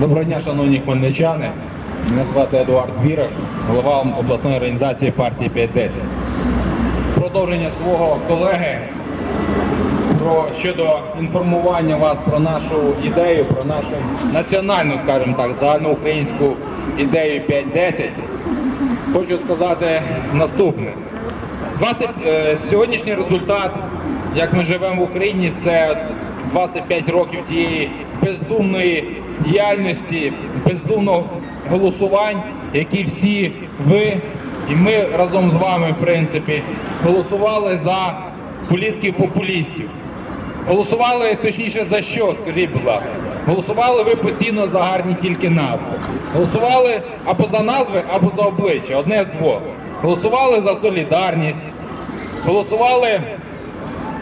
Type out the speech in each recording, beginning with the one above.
Доброго дня, шановні хмельничани. Мене звати Едуард Вірах, голова обласної організації партії 510. Продовження свого колеги про щодо інформування вас про нашу ідею, про нашу національну, скажімо так, загальноукраїнську ідею 510. Хочу сказати наступне. 20, е, сьогоднішній результат, як ми живемо в Україні, це 25 років тієї бездумної діяльності, бездумного голосувань, які всі ви і ми разом з вами, в принципі, голосували за політиків популістів. Голосували точніше за що, скажіть, будь ласка. Голосували ви постійно за гарні тільки назви. Голосували або за назви, або за обличчя, одне з двох. Голосували за солідарність, голосували,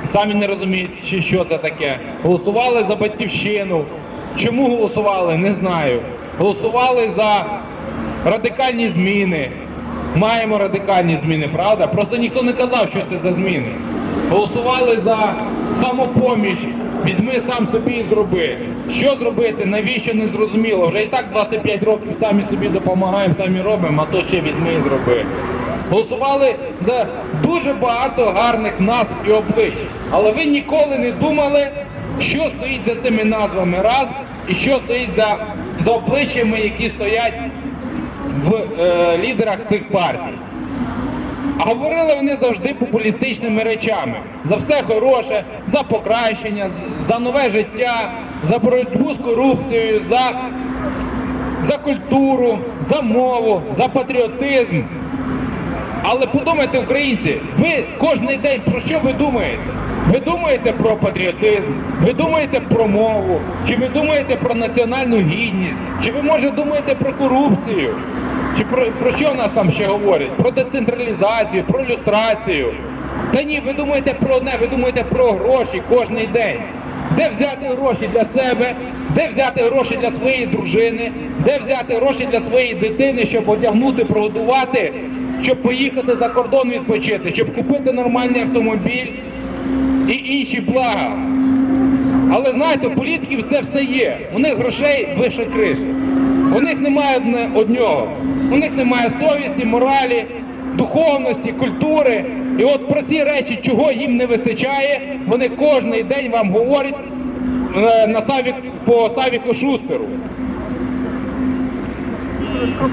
самі не розуміючи, що це таке. Голосували за батьківщину. Чому голосували, не знаю. Голосували за радикальні зміни. Маємо радикальні зміни, правда? Просто ніхто не казав, що це за зміни. Голосували за самопоміч. Візьми сам собі і зроби. Що зробити, навіщо не зрозуміло. Вже і так 25 років самі собі допомагаємо, самі робимо, а то ще візьми і зроби. Голосували за дуже багато гарних назв і облич. Але ви ніколи не думали, що стоїть за цими назвами раз, і що стоїть за, за обличчями, які стоять в е, лідерах цих партій. А говорили вони завжди популістичними речами. За все хороше, за покращення, за нове життя, за боротьбу з корупцією, за, за культуру, за мову, за патріотизм. Але подумайте, українці, ви кожен день про що ви думаєте? Ви думаєте про патріотизм, ви думаєте про мову, чи ви думаєте про національну гідність, чи ви може думаєте про корупцію? Чи про, про що нас там ще говорять? Про децентралізацію, про люстрацію. Та ні, ви думаєте про одне, ви думаєте про гроші кожен день. Де взяти гроші для себе, де взяти гроші для своєї дружини, де взяти гроші для своєї дитини, щоб одягнути, прогодувати, щоб поїхати за кордон відпочити, щоб купити нормальний автомобіль і інші блага. Але знаєте, у політиків це все є. У них грошей вище криші. У них немає одне однього. У них немає совісті, моралі, духовності, культури. І от про ці речі, чого їм не вистачає, вони кожен день вам говорять е, на Савік, по Савіку Шустеру.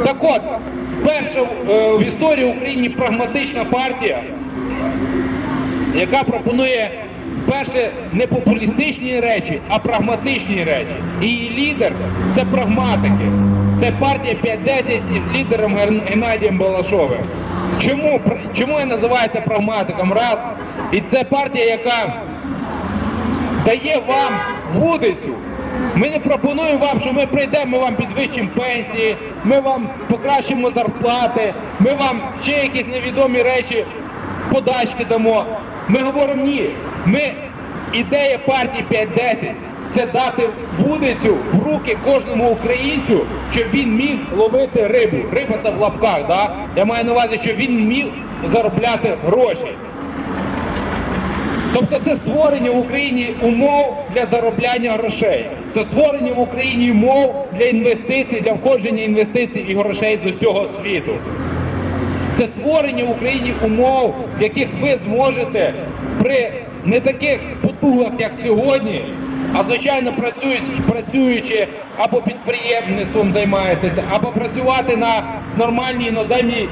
Так от, перша е, в історії України прагматична партія, яка пропонує вперше не популістичні речі, а прагматичні речі. І її лідер це прагматики. Це партія 5-10 із лідером Геннадієм Балашовим. Чому, чому я називаюся прагматиком? Раз. І це партія, яка дає вам вудицю. Ми не пропонуємо вам, що ми прийдемо, ми вам підвищимо пенсії, ми вам покращимо зарплати, ми вам ще якісь невідомі речі, подачки дамо. Ми говоримо ні. Ми ідея партії 5-10 це дати вудицю в руки кожному українцю, щоб він міг ловити рибу. Риба це в лапках, да? я маю на увазі, щоб він міг заробляти гроші. Тобто це створення в Україні умов для заробляння грошей. Це створення в Україні умов для інвестицій, для входження інвестицій і грошей з усього світу. Це створення в Україні умов, в яких ви зможете при не таких потугах, як сьогодні, а звичайно працюючи, працюючи або підприємництвом займаєтеся, або працювати на нормальній іноземній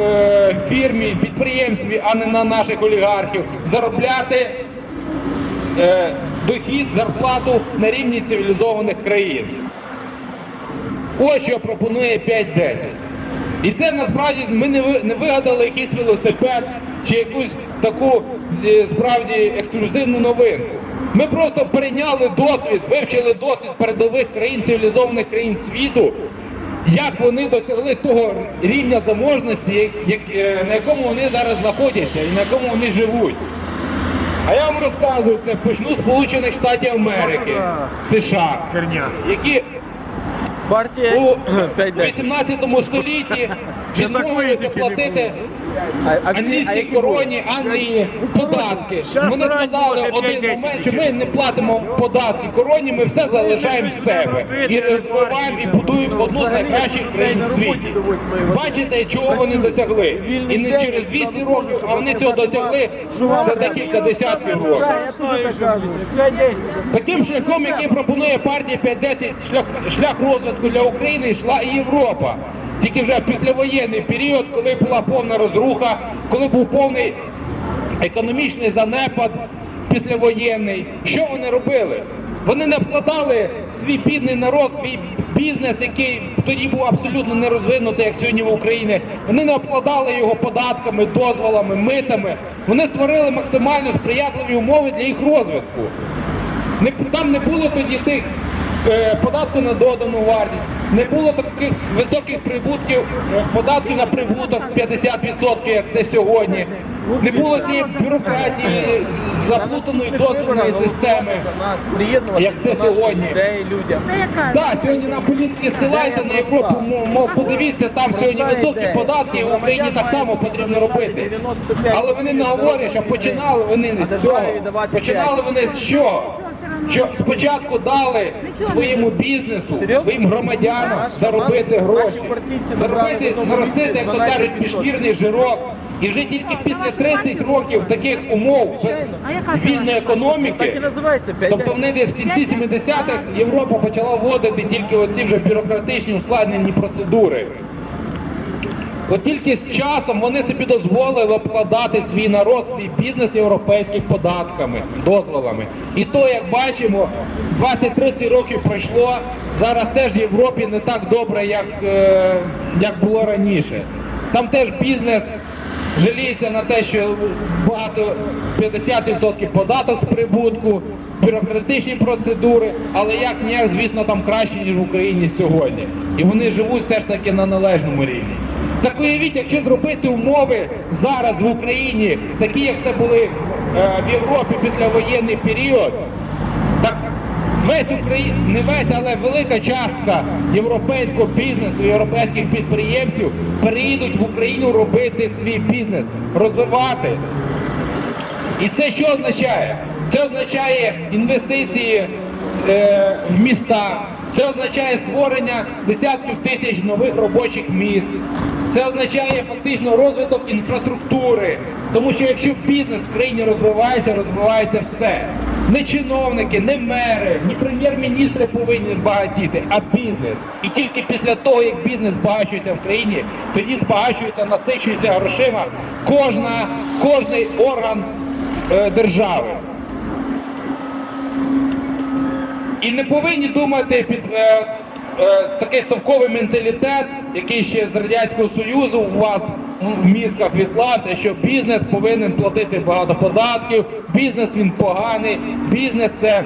е, фірмі, підприємстві, а не на наших олігархів, заробляти е, дохід, зарплату на рівні цивілізованих країн. Ось що пропонує 5-10. І це насправді ми не не вигадали якийсь велосипед чи якусь таку справді ексклюзивну новинку. Ми просто прийняли досвід, вивчили досвід передових країн, цивілізованих країн світу, як вони досягли того рівня заможності, як- е, на якому вони зараз знаходяться і на якому вони живуть. А я вам розказую це почну з Сполучених Штатів Америки, США, які Партія у 18 столітті відмовилися платити англійській короні Англії податки. Вони сказали один момент, що ми не платимо податки короні, ми все залишаємо в себе і розвиваємо і будуємо одну з найкращих країн в світі. Бачите, чого вони досягли? І не через 200 років, а вони цього досягли за декілька десятків років. Я теж так кажу. 5-10. Таким шляхом, який пропонує партія 5-10, шлях, шлях розвитку для України йшла і Європа. Тільки вже післявоєнний період, коли була повна розруха, коли був повний економічний занепад післявоєнний. Що вони робили? Вони не вкладали свій бідний народ, свій бізнес, який тоді був абсолютно не розвинутий, як сьогодні в Україні. Вони не обкладали його податками, дозволами, митами. Вони створили максимально сприятливі умови для їх розвитку. Там не було тоді тих податку на додану вартість, не було таких високих прибутків, е, податків на прибуток 50%, як це сьогодні. Не було цієї бюрократії, заплутаної дозвільної системи. Як це сьогодні. Так, сьогодні нам політики ссилаються на Європу, мов подивіться, там сьогодні високі податки, в Україні так само потрібно робити. Але вони не говорять, що починали вони з цього. Починали вони з чого? Що спочатку дали своєму бізнесу, своїм громадянам заробити гроші, заробити, наростити, як то кажуть, пішкірний жирок. І вже тільки після 30 років таких умов без вільної економіки. Тобто вони десь в кінці 70-х Європа почала вводити тільки оці вже бюрократичні ускладнені процедури. От тільки з часом вони собі дозволили обкладати свій народ, свій бізнес європейськими податками, дозволами. І то, як бачимо, 20-30 років пройшло. Зараз теж в Європі не так добре, як, е, як було раніше. Там теж бізнес жаліється на те, що багато 50% податок з прибутку, бюрократичні процедури, але як ніяк, звісно, там краще, ніж в Україні сьогодні. І вони живуть все ж таки на належному рівні. Так уявіть, якщо зробити умови зараз в Україні, такі, як це були в, е, в Європі післявоєнний період, так весь Україн, не весь, але велика частка європейського бізнесу, європейських підприємців переїдуть в Україну робити свій бізнес, розвивати. І це що означає? Це означає інвестиції е, в міста, це означає створення десятків тисяч нових робочих місць. Це означає фактично розвиток інфраструктури. Тому що якщо бізнес в країні розвивається, розвивається все. Не чиновники, не мери, ні прем'єр-міністри повинні збагатіти, а бізнес. І тільки після того, як бізнес збагачується в країні, тоді збагачується, насичується грошима кожна, кожний орган е, держави. І не повинні думати під е, такий совковий менталітет, який ще з Радянського Союзу у вас в мізках відклався, що бізнес повинен платити багато податків, бізнес він поганий, бізнес це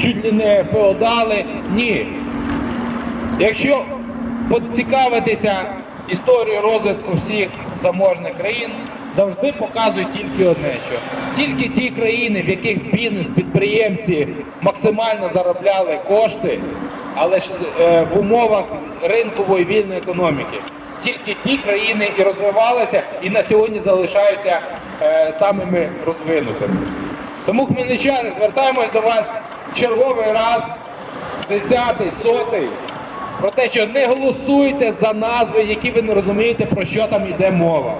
чуть ли не феодали. Ні. Якщо поцікавитися історією розвитку всіх заможних країн, завжди показують тільки одне, що тільки ті країни, в яких бізнес, підприємці максимально заробляли кошти, але ж е, в умовах ринкової вільної економіки. Тільки ті країни і розвивалися, і на сьогодні залишаються е, самими розвинутими. Тому, хмельничани, звертаємось до вас черговий раз десятий, сотий, про те, що не голосуйте за назви, які ви не розумієте, про що там йде мова.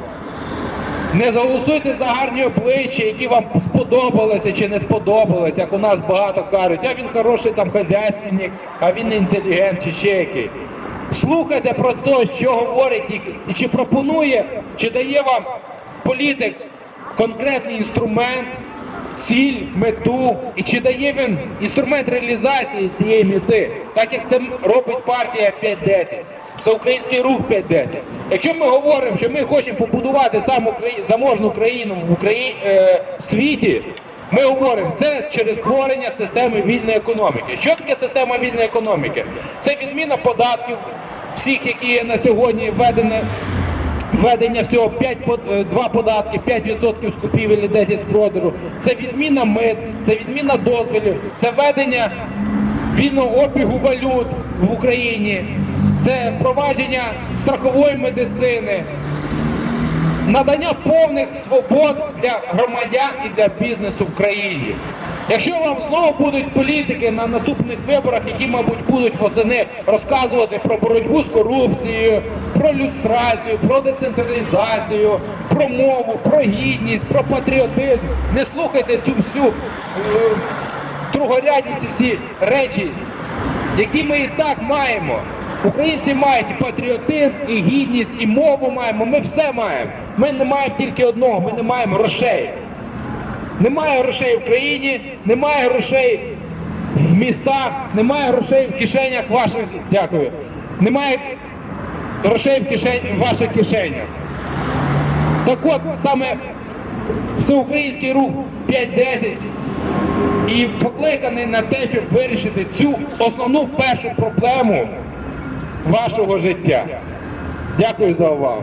Не голосуйте за гарні обличчя, які вам сподобалися чи не сподобалися, як у нас багато кажуть, а він хороший там хазяйственник, а він інтелігент чи ще який. Слухайте про те, що говорить і чи пропонує, чи дає вам політик конкретний інструмент, ціль, мету, і чи дає він інструмент реалізації цієї мети, так як це робить партія 5-10, всеукраїнський рух 5-10. Якщо ми говоримо, що ми хочемо побудувати саму заможну країну в Україні е, світі, ми говоримо це через створення системи вільної економіки. Що таке система вільної економіки? Це відміна податків всіх, які є на сьогодні введені введення всього 5, по- е, два податки, 5% з купівлі, 10 з продажу. Це відміна мит, це відміна дозволів, це введення вільного обігу валют в Україні, це впровадження страхової медицини, надання повних свобод для громадян і для бізнесу в країні. Якщо вам знову будуть політики на наступних виборах, які, мабуть, будуть восени розказувати про боротьбу з корупцією, про люстрацію, про децентралізацію, про мову, про гідність, про патріотизм, не слухайте цю всю е, другорядні всі речі, які ми і так маємо. Українці мають і патріотизм, і гідність, і мову маємо. Ми все маємо. Ми не маємо тільки одного, ми не маємо грошей. Немає грошей в країні, немає грошей в містах, немає грошей в кишенях ваших. Дякую. Немає грошей в, кишень, в ваших кишенях. Так от саме всеукраїнський рух 5-10 і покликаний на те, щоб вирішити цю основну першу проблему вашого життя. Дякую за увагу.